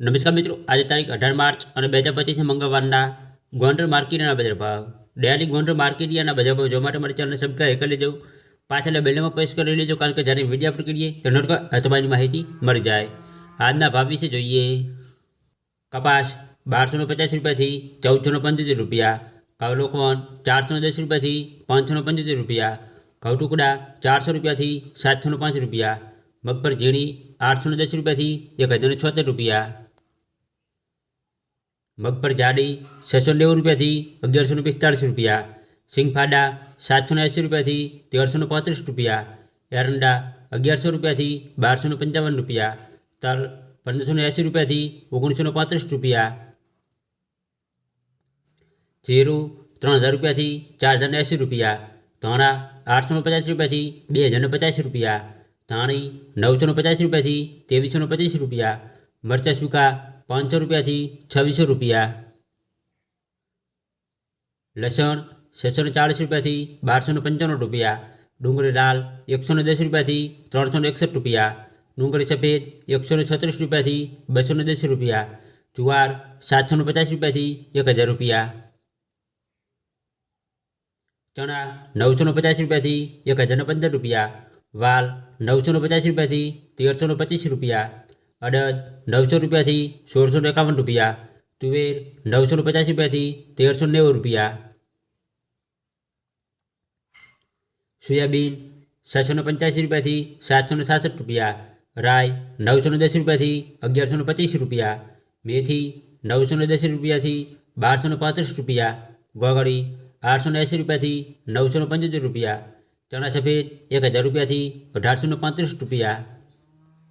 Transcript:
નમસ્કાર મિત્રો આજે તારીખ અઢાર માર્ચ અને બે હજાર પચીસના મંગળવારના ગોંડલ માર્કેટના બજાર ભાવ ડેલી ગોંડલ માર્કેટના બજાર ભાવ જોવા માટે મારી ચેનલને સબસ્ક્રાઈબ કરી લેજો પાછળ બેલમાં પ્રેસ કરી લેજો કારણ કે જ્યારે વિડીયો અપલોડ કરીએ તો નોટિફિકેશન તમારી માહિતી મળી જાય આજના ભાવ વિશે જોઈએ કપાસ બારસો પચાસ રૂપિયાથી ચૌદસો પંચોતેર રૂપિયા કાવલોકોન ચારસો દસ રૂપિયાથી પાંચસો પંચોતેર રૂપિયા ઘઉં ટુકડા ચારસો રૂપિયાથી સાતસો પાંચ રૂપિયા મગફર ઝીણી આઠસો દસ રૂપિયાથી એક હજાર છોતેર રૂપિયા મગફર જાડી છસો નેવું રૂપિયાથી અગિયારસો પિસ્તાળીસ રૂપિયા સિંગફાડા સાતસો એંસી રૂપિયાથી તેરસો પાંત્રીસ રૂપિયા એરંડા અગિયારસો રૂપિયાથી બારસો પંચાવન રૂપિયા તલ પંદરસો એંસી રૂપિયાથી ઓગણીસો પાંત્રીસ રૂપિયા જીરું ત્રણ હજાર રૂપિયાથી ચાર હજાર એંસી રૂપિયા ધાણા આઠસો પચાસ રૂપિયાથી બે હજાર પચાસ રૂપિયા ધાણી નવસો પચાસ રૂપિયાથી ત્રેવીસો પચીસ રૂપિયા મરચાં સૂકા પાંચસો રૂપિયાથી છવ્વીસો રૂપિયા લસણ છસો ચાળીસ રૂપિયાથી બારસો પંચાણું રૂપિયા ડુંગળી લાલ એકસો દસ રૂપિયાથી ત્રણસો એકસઠ રૂપિયા ડુંગળી સફેદ એકસો છત્રીસ રૂપિયાથી બસો દસ રૂપિયા જુવાર સાતસો પચાસ રૂપિયાથી એક હજાર રૂપિયા ચણા નવસો પચાસ રૂપિયાથી એક હજાર પંદર રૂપિયા વાલ નવસો પચાસ રૂપિયાથી તેરસો પચીસ રૂપિયા અડદ નવસો રૂપિયાથી સોળસો એકાવન રૂપિયા તુવેર નવસો પચાસ રૂપિયાથી તેરસો નેવું રૂપિયા સોયાબીન છસો પંચ્યાસી રૂપિયાથી સાતસો સાસઠ રૂપિયા રાય નવસો દસ રૂપિયાથી અગિયારસો પચીસ રૂપિયા મેથી નવસો દસ રૂપિયાથી બારસો પાંત્રીસ રૂપિયા ગોગળી આઠસો એંસી રૂપિયાથી નવસો પંચોતેર રૂપિયા ચણા સફેદ એક હજાર રૂપિયાથી અઢારસો પાંત્રીસ રૂપિયા